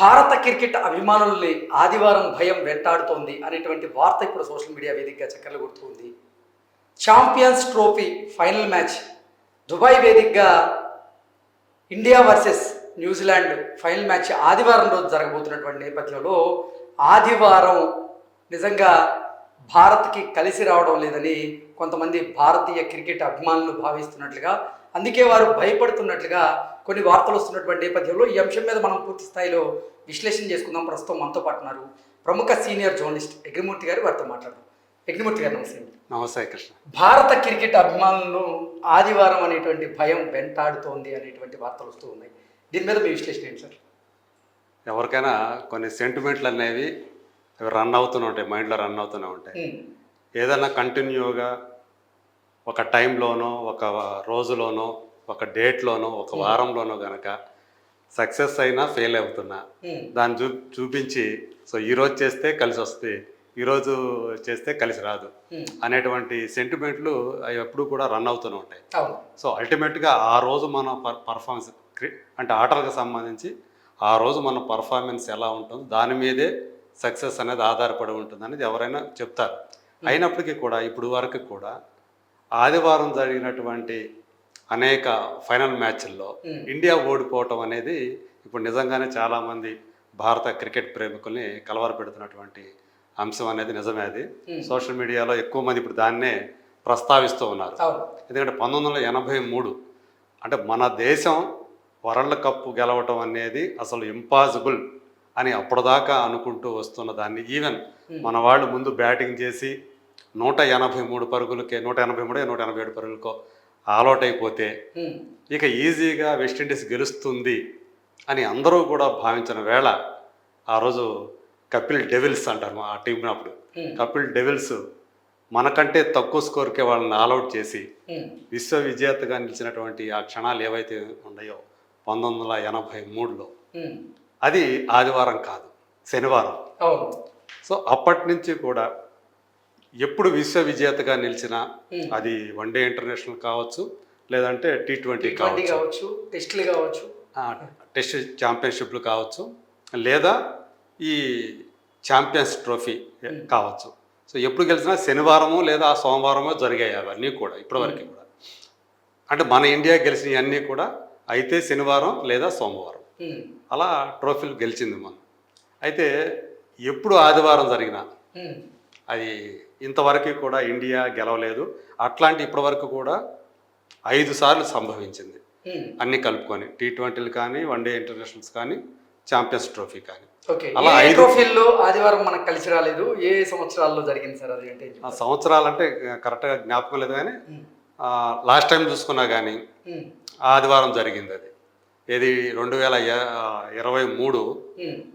భారత క్రికెట్ అభిమానుల్ని ఆదివారం భయం వెంటాడుతోంది అనేటువంటి వార్త ఇప్పుడు సోషల్ మీడియా వేదికగా చక్కర్లు కొడుతుంది. Champions trophy final match. Dubai వేదికగా India versus New Zealand final match ఆదివారం రోజు జరగబోతున్నటువంటి నేపథ్యంలో ఆదివారం నిజంగా భారత్కి కలిసి రావడం లేదని కొంతమంది భారతీయ క్రికెట్ అభిమానులు భావిస్తున్నట్లుగా అందుకే వారు భయపడుతున్నట్లుగా కొన్ని వార్తలు వస్తున్నటువంటి నేపథ్యంలో ఈ అంశం మీద మనం పూర్తి స్థాయిలో విశ్లేషణ చేసుకుందాం. ప్రస్తుతం మనతో పాటు ఉన్నారు ప్రముఖ సీనియర్ జర్నలిస్ట్ యజ్ఞమూర్తి గారు. వారితో మాట్లాడదాం. యజ్ఞమూర్తి గారు నమస్తే నమస్తే కృష్ణ. భారత క్రికెట్ అభిమానులను ఆదివారం అనేటువంటి భయం వెంటాడుతోంది అనేటువంటి వార్తలు వస్తూ ఉన్నాయి. దీని మీద మీ విశ్లేషణ ఏంటి సార్? ఎవరికైనా కొన్ని సెంటిమెంట్లు అనేవి అవి రన్ అవుతూనే ఉంటాయి మైండ్లో రన్ అవుతూనే ఉంటాయి. ఉమ్, ఏదైనా కంటిన్యూగా ఒక టైంలోనో ఒక రోజులోనో ఒక డేట్లోనో ఒక వారంలోనో గనక సక్సెస్ అయినా ఫెయిల్ అవుతున్నా ఉమ్, దాన్ని చూ చూపించి సో ఈరోజు చేస్తే కలిసి వస్తుంది ఈరోజు చేస్తే కలిసి రాదు అనేటువంటి సెంటిమెంట్లు అవి ఎప్పుడు కూడా రన్ అవుతూనే ఉంటాయి. సో అల్టిమేట్గా ఆ రోజు మన పర్ పర్ఫార్మెన్స్ అంటే ఆటలకు సంబంధించి ఆ రోజు మన పర్ఫార్మెన్స్ ఎలా ఉంటుందో దాని మీదే సక్సెస్ అనేది ఆధారపడి ఉంటుంది అనేది ఎవరైనా చెప్తారు. అయినప్పటికీ కూడా ఇప్పుడు వరకు కూడా ఆదివారం జరిగినటువంటి అనేక ఫైనల్ మ్యాచ్ల్లో. ఇండియా ఓడిపోవటం అనేది ఇప్పుడు నిజంగానే చాలామంది భారత క్రికెట్ ప్రేమికుల్ని కలవరపెడుతున్నటువంటి అంశం అనేది నిజమే అది. సోషల్ మీడియాలో ఎక్కువ మంది ఇప్పుడు దాన్నే ప్రస్తావిస్తూ ఉన్నారు. ఎందుకంటే పంతొమ్మిది వందల ఎనభై మూడు అంటే మన దేశం వరల్డ్ కప్ గెలవటం అనేది అసలు ఇంపాసిబుల్ అని అప్పటిదాకా అనుకుంటూ వస్తున్న దాన్ని ఈవెన్ మన వాళ్ళు ముందు బ్యాటింగ్ చేసి నూట ఎనభై మూడు పరుగులకే నూట ఎనభై మూడు నూట ఎనభై ఏడు పరుగులకో ఆల్అౌట్ అయిపోతే ఉమ్, ఇక ఈజీగా వెస్టిండీస్ గెలుస్తుంది అని అందరూ కూడా భావించిన వేళ ఆ రోజు కపిల్ డెవిల్స్ అంటారు ఆ టీం అప్పుడు. Hmm. కపిల్ డెవిల్స్ మనకంటే తక్కువ స్కోర్కే వాళ్ళని ఆల్అౌట్ చేసి విశ్వ విజేతగా నిలిచినటువంటి ఆ క్షణాలు ఏవైతే ఉన్నాయో పంతొమ్మిది వందల ఎనభై మూడులో అది ఆదివారం కాదు శనివారం. సో అప్పటి నుంచి కూడా ఎప్పుడు విశ్వ విజేతగా నిలిచినా. అది వన్డే ఇంటర్నేషనల్ కావచ్చు లేదంటే టీ ట్వంటీ కావచ్చు. కావచ్చు టెస్టులు కావచ్చు. ఆ, టెస్ట్ ఛాంపియన్షిప్లు కావచ్చు లేదా ఈ ఛాంపియన్స్ ట్రోఫీ కావచ్చు. సో ఎప్పుడు గెలిచినా శనివారము లేదా సోమవారమో జరిగాయి అవన్నీ కూడా ఇప్పటివరకు కూడా. అంటే మన ఇండియా గెలిచినవన్నీ కూడా అయితే శనివారం లేదా సోమవారం. అలా ట్రోఫీలు గెలిచింది మనం. అయితే ఎప్పుడు ఆదివారం జరిగినా అది ఇంతవరకు కూడా ఇండియా గెలవలేదు. అట్లాంటి ఇప్పటివరకు కూడా ఐదు సార్లు సంభవించింది. అన్ని కలుపుకొని టీ ట్వంటీలు కానీ వన్డే ఇంటర్నేషనల్స్ కానీ ఛాంపియన్స్ ట్రోఫీ కానీ. అలా ఐదు- ట్రోఫీల్లో ఆదివారం మనకు కలిసి రాలేదు? ఏ సంవత్సరాల్లో జరిగింది సార్ అది అంటే? ఆ సంవత్సరాలంటే కరెక్ట్గా జ్ఞాపకం లేదు కానీ లాస్ట్ టైం చూసుకున్నా కానీ ఆదివారం జరిగింది అది. ఏది రెండు వేల ఇరవై మూడు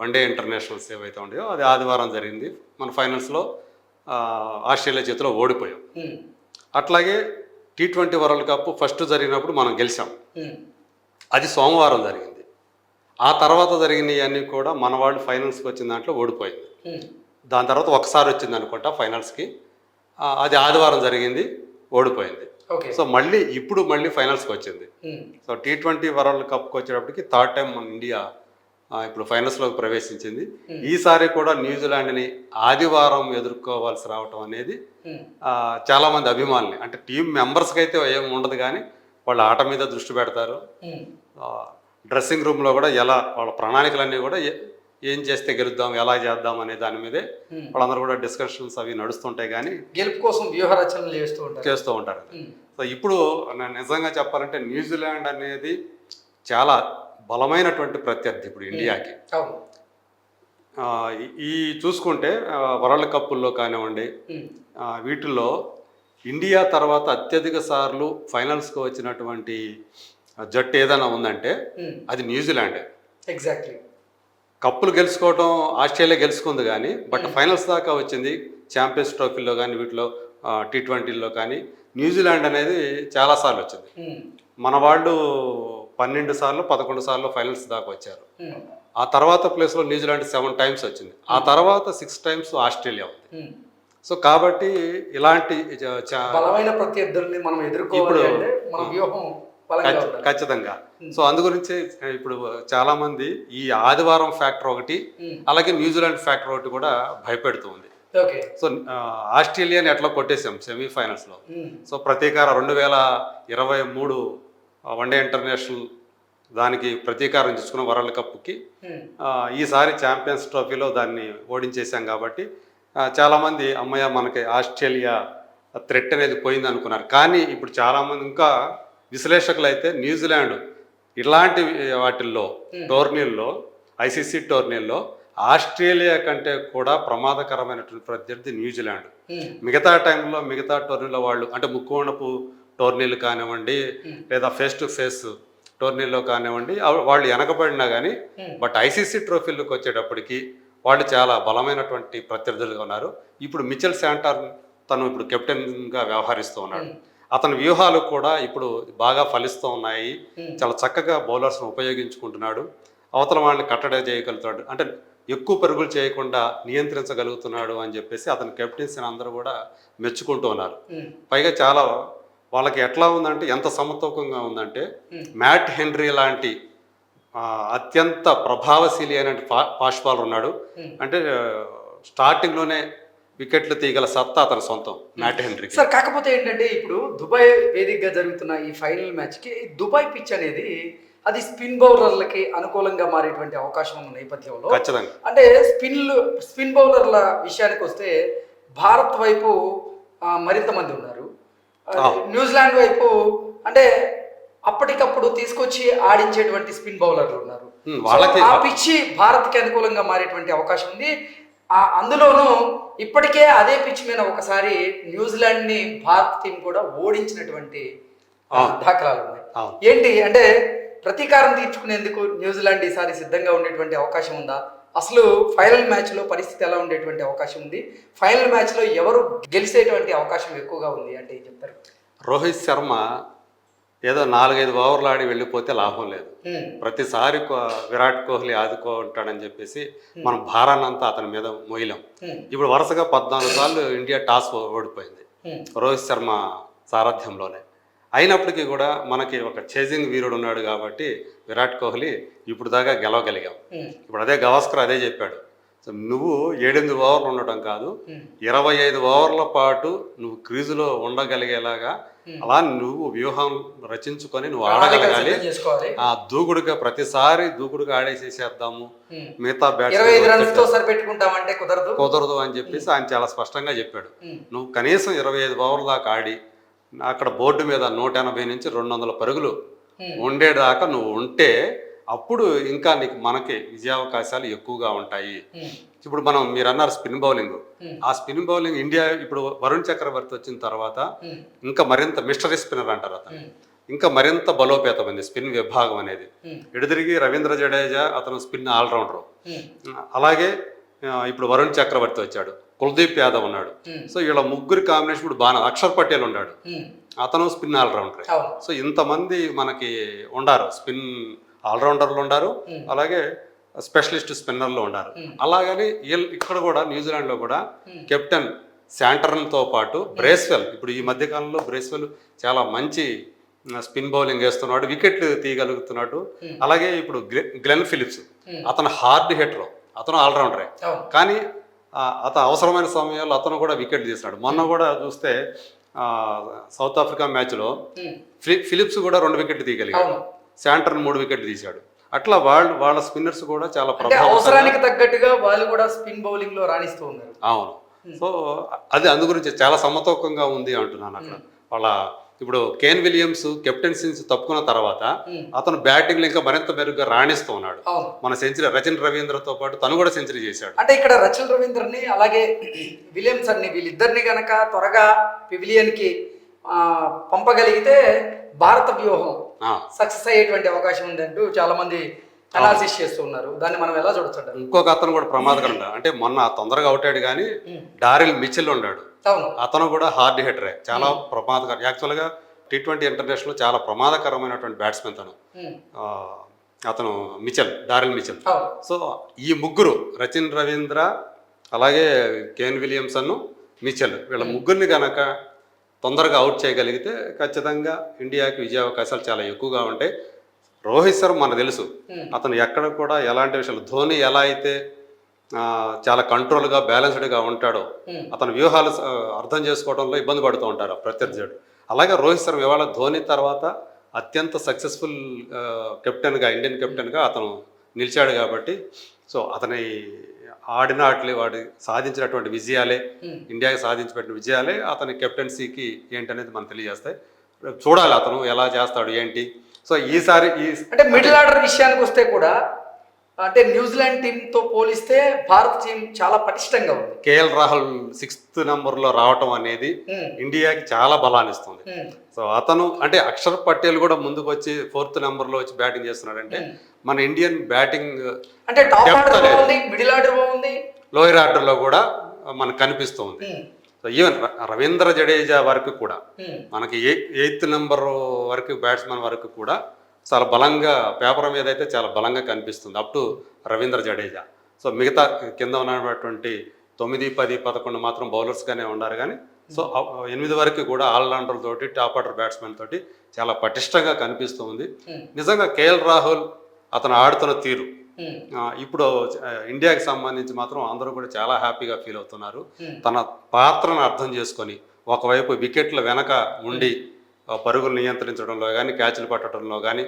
వన్డే ఇంటర్నేషనల్స్ ఏవైతే ఉన్నాయో అది ఆదివారం జరిగింది. మన ఫైనల్స్లో ఆస్ట్రేలియా చేతిలో ఓడిపోయాం. అట్లాగే T twenty World Cup first జరిగినప్పుడు మనం గెలిచాం. అది సోమవారం జరిగింది. ఆ తర్వాత జరిగినవన్నీ కూడా మన వాళ్ళు ఫైనల్స్కి వచ్చిన దాంట్లో ఓడిపోయింది. దాని తర్వాత ఒకసారి వచ్చింది అనుకుంటా ఫైనల్స్కి అది ఆదివారం జరిగింది ఓడిపోయింది. సో మళ్ళీ ఇప్పుడు మళ్ళీ ఫైనల్స్కి వచ్చింది. సో టీ ట్వంటీ వరల్డ్ కప్కి వచ్చేటప్పటికి థర్డ్ టైం మన ఇండియా ఇప్పుడు ఫైనల్స్లోకి ప్రవేశించింది. ఈసారి కూడా న్యూజిలాండ్ని ఆదివారం ఎదుర్కోవాల్సి రావటం అనేది ఆ, చాలామంది అభిమానులు. అంటే టీం మెంబర్స్కి అయితే ఏం ఉండదు కానీ వాళ్ళ ఆట మీద దృష్టి పెడతారు. డ్రెస్సింగ్ రూమ్లో కూడా ఎలా వాళ్ళ ప్రణాళికలన్నీ కూడా ఏ- చేస్తే గెలుద్దాం ఎలా చేద్దాం అనే దాని మీదే. వాళ్ళందరూ కూడా డిస్కషన్స్ అవి నడుస్తుంటాయి కానీ గెలుపు కోసం వ్యూహ రచనలు చేస్తూ ఉంటారు. చేస్తూ ఉంటారు. సో ఇప్పుడు నేను నిజంగా చెప్పాలంటే న్యూజిలాండ్ అనేది చాలా బలమైనటువంటి ప్రత్యర్థి ఇప్పుడు ఇండియాకి. ఈ- చూసుకుంటే వరల్డ్ కప్పుల్లో కానివ్వండి వీటిల్లో ఇండియా తర్వాత అత్యధిక సార్లు ఫైనల్స్కి వచ్చినటువంటి జట్టు ఏదైనా ఉందంటే అది న్యూజిలాండే. ఎగ్జాక్ట్లీ కప్పులు గెలుచుకోవటం ఆస్ట్రేలియా గెలుచుకుంది కానీ బట్ ఫైనల్స్ దాకా వచ్చింది ఛాంపియన్స్ ట్రోఫీలో కానీ వీటిలో టీ ట్వంటీల్లో కానీ. న్యూజిలాండ్ అనేది చాలాసార్లు వచ్చింది. ఉమ్, మన వాళ్ళు పన్నెండు సార్లు పదకొండు సార్లు ఫైనల్స్ దాకా వచ్చారు. ఉమ్, ఆ తర్వాత ప్లేస్లో న్యూజిలాండ్ సెవెన్ టైమ్స్ వచ్చింది. ఆ తర్వాత సిక్స్ టైమ్స్ ఆస్ట్రేలియా ఉంది. సో కాబట్టి ఇలాంటి బలమైన ప్రత్యర్థుల్ని మనం ఎదుర్కోవాలి ఇప్పుడు- మన వ్యూహం ఖచ్చితంగా. సో అందు గురించి ఇప్పుడు చాలా మంది ఈ ఆదివారం ఫ్యాక్టర్ ఒకటి. అలాగే న్యూజిలాండ్ ఫ్యాక్టర్ ఒకటి కూడా భయపెడుతూ ఉంది. సో ఆస్ట్రేలియాని ఎట్లా కొట్టేసాం? సెమీఫైనల్స్లో. ఉమ్. సో ప్రతీకార రెండు వేల ఇరవై మూడు వన్డే ఇంటర్నేషనల్ దానికి ప్రతీకారం తీసుకున్న వరల్డ్ కప్కి ఈసారి ఛాంపియన్స్ ట్రోఫీలో దాన్ని ఓడించేసాం కాబట్టి చాలామంది అమ్మయ్య మనకి ఆస్ట్రేలియా థ్రెట్ అనేది పోయింది అనుకున్నారు కానీ ఇప్పుడు చాలామంది ఇంకా విశ్లేషకులు అయితే న్యూజిలాండ్ ఇలాంటి వాటిల్లో టోర్నీల్లో ఐసీసీ టోర్నీల్లో ఆస్ట్రేలియా కంటే కూడా ప్రమాదకరమైనటువంటి ప్రత్యర్థి న్యూజిలాండ్. మిగతా టైంలో మిగతా టోర్నీలో వాళ్ళు అంటే ముక్కోణపు టోర్నీలు కానివ్వండి లేదా ఫేస్ టు ఫేస్ టోర్నీలో కానివ్వండి వాళ్ళు వెనకబడినా కానీ బట్ ఐసీసీ ట్రోఫీలకు వచ్చేటప్పటికి వాళ్ళు చాలా బలమైనటువంటి ప్రత్యర్థులుగా ఉన్నారు. ఇప్పుడు మిచెల్ శాంటార్ తను ఇప్పుడు కెప్టెన్గా వ్యవహరిస్తూ ఉన్నాడు. అతని వ్యూహాలు కూడా ఇప్పుడు బాగా ఫలిస్తూ ఉన్నాయి. చాలా చక్కగా బౌలర్స్ను ఉపయోగించుకుంటున్నాడు. అవతల వాళ్ళని కట్టడి చేయగలుగుతాడు. అంటే ఎక్కువ పరుగులు చేయకుండా నియంత్రించగలుగుతున్నాడు అని చెప్పేసి అతని కెప్టెన్సీని అందరూ కూడా మెచ్చుకుంటూ ఉన్నారు. పైగా చాలా వాళ్ళకి ఎట్లా ఉందంటే ఎంత సమతూకంగా ఉందంటే మ్యాట్ హెన్రీ లాంటి అత్యంత ప్రభావశీలి అయిన పా- పాష్ బాలర్ ఉన్నాడు. అంటే స్టార్టింగ్లోనే వికెట్లు తీగల సత్తా అతని సొంతం మ్యాట్ హెన్రీకి సార్ కాకపోతే ఏంటంటే ఇప్పుడు దుబాయ్ వేదికగా జరుగుతున్న ఈ ఫైనల్ మ్యాచ్కి దుబాయ్ పిచ్ అనేది అది స్పిన్ బౌలర్లకి అనుకూలంగా మారేటువంటి అవకాశం ఉన్న నేపథ్యంలో ఖచ్చితంగా. అంటే స్పిన్లు స్పిన్ బౌలర్ల విషయానికి వస్తే భారత్ వైపు మరింత మంది ఉన్నారు. న్యూజిలాండ్ వైపు అంటే అప్పటికప్పుడు తీసుకొచ్చి ఆడించేటువంటి స్పిన్ బౌలర్లు ఉన్నారు. ఉమ్, వాళ్ళకి- ఆ పిచ్చి భారత్కి అనుకూలంగా మారేటువంటి అవకాశం ఉంది. ఆ అందులోనూ ఇప్పటికే అదే పిచ్ మీద ఒకసారి న్యూజిలాండ్ని భారత్ టీం కూడా ఓడించినటువంటి దాఖలాలు ఉన్నాయి. ఏంటి అంటే ప్రతీకారం తీర్చుకునేందుకు న్యూజిలాండ్ ఈసారి సిద్ధంగా ఉండేటువంటి అవకాశం ఉందా? అసలు ఫైనల్ మ్యాచ్లో పరిస్థితి ఎలా ఉండేటువంటి అవకాశం ఉంది? ఫైనల్ మ్యాచ్లో ఎవరు గెలిచేటువంటి అవకాశం ఎక్కువగా ఉంది అంటే ఏం చెప్తారు? రోహిత్ శర్మ ఏదో నాలుగైదు ఓవర్లు ఆడి వెళ్ళిపోతే లాభం లేదు. ప్రతిసారి విరాట్ కోహ్లీ ఆదుకుంటాడని చెప్పేసి మనం భారాన్ని అంతా అతని మీద మోయలేం ఉమ్, ఇప్పుడు వరుసగా పద్నాలుగు సార్లు ఇండియా టాస్ ఓడిపోయింది. రోహిత్ శర్మ సారథ్యంలోనే. అయినప్పటికీ కూడా మనకి ఒక చేజింగ్ వీరుడు ఉన్నాడు కాబట్టి విరాట్ కోహ్లీ ఇప్పుడు దాకా గెలవగలిగాం. ఇప్పుడు అదే గవాస్కర్ అదే చెప్పాడు. సో నువ్వు ఏడెనిమిది ఓవర్లు ఉండటం కాదు. ఇరవై ఐదు ఓవర్ల పాటు నువ్వు క్రీజులో ఉండగలిగేలాగా అలా నువ్వు వ్యూహం రచించుకొని నువ్వు ఆడగలగాలి. ఆ దూకుడుగా ప్రతిసారి దూకుడుగా ఆడేసేసేద్దాము. మిగతా ఇరవై ఐదు రన్స్ బ్యాట్స్తో సరిపెట్టుకుంటామంటే కుదరదు. కుదరదు అని చెప్పేసి ఆయన చాలా స్పష్టంగా చెప్పాడు. నువ్వు కనీసం ఇరవై ఐదు ఓవర్ల దాకా ఆడి అక్కడ బోర్డు మీద నూట ఎనభై నుంచి రెండు వందల పరుగులు ఉండేదాకా నువ్వు ఉంటే అప్పుడు ఇంకా నీకు మనకి విజయావకాశాలు ఎక్కువగా ఉంటాయి. ఇప్పుడు మనం మీరు అన్నారు స్పిన్ బౌలింగ్. ఆ స్పిన్ బౌలింగ్ ఇండియా ఇప్పుడు వరుణ్ చక్రవర్తి వచ్చిన తర్వాత ఇంకా మరింత మిస్టరీ స్పిన్నర్ అంటారు అతను. ఇంకా మరింత బలోపేతమైంది స్పిన్ విభాగం అనేది. ఎడుదిరిగి రవీంద్ర జడేజా అతను స్పిన్ ఆల్రౌండర్ అలాగే ఇప్పుడు వరుణ్ చక్రవర్తి వచ్చాడు. కుల్దీప్ యాదవ్ ఉన్నాడు. సో వీళ్ళ ముగ్గురు కాంబినేషన్ ఇప్పుడు బాగా అక్షర్ పటేల్ ఉన్నాడు. అతను స్పిన్ ఆల్రౌండర్ సో ఇంతమంది మనకి ఉండారు స్పిన్ ఆల్రౌండర్లు ఉండారు. అలాగే స్పెషలిస్ట్ స్పిన్నర్లు ఉన్నారు. అలాగని ఇక్కడ కూడా న్యూజిలాండ్లో కూడా. కెప్టెన్ శాంటర్న్తో పాటు బ్రేస్వెల్ ఇప్పుడు ఈ మధ్య కాలంలో బ్రేస్వెల్ చాలా మంచి స్పిన్ బౌలింగ్ వేస్తున్నాడు వికెట్లు తీయగలుగుతున్నాడు. అలాగే ఇప్పుడు గ్లె- గ్లెన్ ఫిలిప్స్. అతను హార్డ్ హిటర్ అతను ఆల్రౌండరే కానీ అతను అవసరమైన సమయంలో అతను కూడా వికెట్ తీసినాడు మొన్న కూడా చూస్తే సౌత్ ఆఫ్రికా మ్యాచ్లో ఫిలిప్స్ కూడా రెండు వికెట్లు తీయగలిగాడు శాంటర్న్ మూడు వికెట్లు తీశాడు. అట్లా వాళ్ళు వాళ్ళ స్పిన్నర్స్ కూడా చాలా అవసరానికి తగ్గట్టుగా వాళ్ళు కూడా స్పిన్ బౌలింగ్లో రాణిస్తూ ఉన్నారు. అవును. సో అది అందు గురించి చాలా సమతూకంగా ఉంది అంటున్నాను అక్కడ. వాళ్ళ ఇప్పుడు కేన్ విలియమ్స్ కెప్టెన్సీ తప్పుకున్న తర్వాత అతను బ్యాటింగ్లో ఇంకా మరింత మెరుగ్గా రాణిస్తూ ఉన్నాడు. మన సెంచరీ రచన్ రవీంద్రతో పాటు తను కూడా సెంచరీ చేశాడు. అంటే ఇక్కడ రచల్ రవీంద్రని అలాగే విలియమ్సన్ని వీళ్ళిద్దరిని గనక త్వరగా పివిలియన్కి పంపగలిగితే భారత వ్యూహం. సక్సెస్ అయ్యేటువంటి అవకాశం ఉందంటూ చాలా మంది అనాలిసిస్ చేస్తూ ఉన్నారు దాన్ని మనం ఎలా చూడొచ్చు ఇంకొక అతను కూడా ప్రమాదకరం. అంటే మొన్న తొందరగా అవుట్ అయ్యాడు కానీ డారిల్ మిచిల్ ఉన్నాడు. అతను కూడా హార్డ్ హిటరే చాలా ప్రమాదకరం. యాక్చువల్గా టీ ట్వంటీ ఇంటర్నేషనల్ చాలా ప్రమాదకరమైనటువంటి బ్యాట్స్మెన్ తను. అతను మిచెల్ డారిల్ మిచెల్ సో ఈ ముగ్గురు రచిన్ రవీంద్ర అలాగే కేన్ విలియమ్సన్ మిచెల్ వీళ్ళ ముగ్గురిని గనక తొందరగా అవుట్ చేయగలిగితే ఖచ్చితంగా ఇండియాకి విజయ అవకాశాలు చాలా ఎక్కువగా ఉంటాయి రోహిత్ శర్మ మనకు తెలుసు Hmm. అతను ఎక్కడ కూడా ఎలాంటి విషయాలు ధోని ఎలా అయితే చాలా కంట్రోల్గా బ్యాలెన్స్డ్గా ఉంటాడో Hmm. అతని వ్యూహాలు అర్థం చేసుకోవడంలో ఇబ్బంది పడుతూ ఉంటారు ఆ ప్రత్యర్థి అలాగే రోహిత్ శర్మ ఇవాళ ధోని తర్వాత అత్యంత సక్సెస్ఫుల్ కెప్టెన్గా ఇండియన్ కెప్టెన్గా అతను నిలిచాడు కాబట్టి సో అతని ఆడిన ఆటలే వాడి సాధించినటువంటి విజయాలే. ఇండియాకి సాధించిపెట్టిన విజయాలే అతని కెప్టెన్సీకి ఏంటనేది మనం తెలియజేస్తాయి చూడాలి అతను ఎలా చేస్తాడు ఏంటి సో ఈసారి ఈ అంటే మిడిల్ ఆర్డర్ విషయానికి వస్తే కూడా అంటే న్యూజిలాండ్ టీమ్తో పోలిస్తే భారత్ టీం చాలా పటిష్టంగా ఉంది కేఎల్ రాహుల్ సిక్స్త్ నెంబర్లో రావటం అనేది. ఇండియాకి చాలా బలాన్ని ఇస్తుంది. సో అతను అంటే అక్షర్ పటేల్ కూడా ముందుకు వచ్చి ఫోర్త్ నెంబర్లో వచ్చి బ్యాటింగ్ చేస్తున్నాడంటే మన ఇండియన్ బ్యాటింగ్ అంటే టాప్ ఆర్డర్. బాగుంది మిడిల్ ఆర్డర్ బాగుంది లోయర్ ఆర్డర్లో కూడా మనకు కనిపిస్తుంది. సో ఈవెన్ రవీంద్ర జడేజా వరకు కూడా. మనకి ఎయిత్ నెంబర్ వరకు బ్యాట్స్మెన్ వరకు కూడా చాలా బలంగా పేపర్ మీద అయితే చాలా బలంగా కనిపిస్తుంది. Up to Ravindra Jadeja. So మిగతా కింద ఉన్నటువంటి తొమ్మిది పది పదకొండు మాత్రం బౌలర్స్గానే ఉన్నారు కానీ సో ఎనిమిది వరకు కూడా ఆల్రౌండర్ తోటి టాప్ ఆర్డర్ బ్యాట్స్మెన్ తోటి చాలా పటిష్టంగా కనిపిస్తూ ఉంది. నిజంగా కేఎల్ రాహుల్ అతను ఆడుతున్న తీరు. ఇప్పుడు ఇండియాకి సంబంధించి మాత్రం అందరూ కూడా చాలా హ్యాపీగా ఫీల్ అవుతున్నారు. తన పాత్రను అర్థం చేసుకొని ఒకవైపు వికెట్ల వెనక ఉండి పరుగులు నియంత్రించడంలో కానీ క్యాచ్లు పట్టడంలో కానీ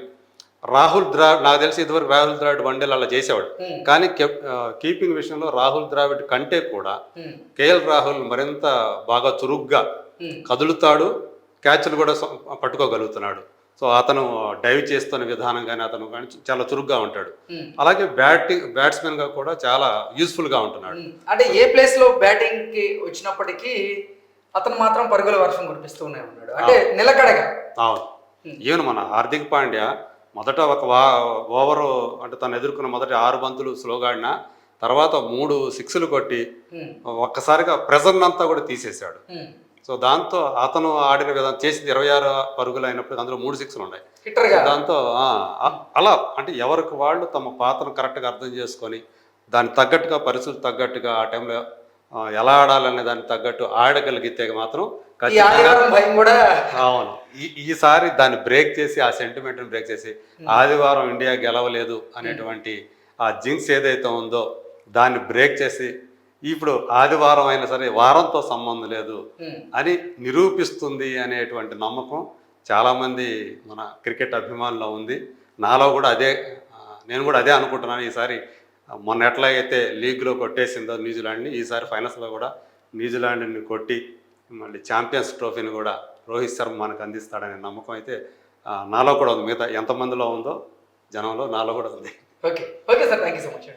రాహుల్ ద్రావిడ్ నాకు తెలిసి ఇదివరకు రాహుల్ ద్రావిడ్ వన్డేలు అలా చేసేవాడు. కానీ కీపింగ్ విషయంలో రాహుల్ ద్రావిడ్ కంటే కూడా. కేఎల్ రాహుల్ మరింత బాగా చురుగ్గా. కదులుతాడు క్యాచ్లు కూడా పట్టుకోగలుగుతున్నాడు సో అతను డైవ్ చేస్తున్న విధానం కానీ అతను కానీ చాలా చురుగ్గా ఉంటాడు. అలాగే బ్యాటింగ్ బ్యాట్స్మెన్గా కూడా చాలా యూస్ఫుల్గా ఉంటున్నాడు Hmm. అంటే ఏ ప్లేస్లో బ్యాటింగ్కి వచ్చినప్పటికీ అతను మాత్రం పరుగుల వర్షం కురిపిస్తూనే ఉన్నాడు. అంటే నిలకడగా. అవును. ఈవెన్ మన హార్దిక్ పాండ్యా మొదట ఒక వా ఓవరు అంటే తను ఎదుర్కొన్న మొదటి ఆరు బంతులు స్లోగా ఆడినా తర్వాత మూడు సిక్స్లు కొట్టి. ఒక్కసారిగా ప్రెజర్ అంతా కూడా తీసేశాడు. సో దాంతో అతను ఆడిన విధానం చేసింది ఇరవై ఆరు పరుగులు అయినప్పుడు అందులో మూడు సిక్స్లు ఉన్నాయి. దాంతో అలా అంటే ఎవరికి వాళ్ళు తమ పాత్రను కరెక్ట్గా అర్థం చేసుకొని దానికి తగ్గట్టుగా పరిస్థితులు తగ్గట్టుగా ఆ టైంలో ఎలా ఆడాలనే దానికి తగ్గట్టు ఆడగలిగితే మాత్రం అవును. ఈ ఈసారి దాన్ని బ్రేక్ చేసి ఆ సెంటిమెంట్ని బ్రేక్ చేసి ఆదివారం ఇండియా గెలవలేదు అనేటువంటి ఆ జింక్స్ ఏదైతే ఉందో దాన్ని బ్రేక్ చేసి ఇప్పుడు ఆదివారం అయినా సరే వారంతో సంబంధం లేదు. అని నిరూపిస్తుంది అనేటువంటి నమ్మకం చాలామంది మన క్రికెట్ అభిమానుల్లో ఉంది. నాలో కూడా అదే నేను కూడా అదే అనుకుంటున్నాను. ఈసారి మొన్న ఎట్లాగైతే లీగ్లో కొట్టేసిందో న్యూజిలాండ్ని ఈసారి ఫైనల్స్లో కూడా న్యూజిలాండ్ని కొట్టి మళ్ళీ ఛాంపియన్స్ ట్రోఫీని కూడా రోహిత్ శర్మ మనకు అందిస్తాడనే నమ్మకం అయితే నాలో కూడా ఉంది. మిగతా ఎంతమందిలో ఉందో జనంలో నాలో కూడా ఉంది. Okay. Okay sir thank you so much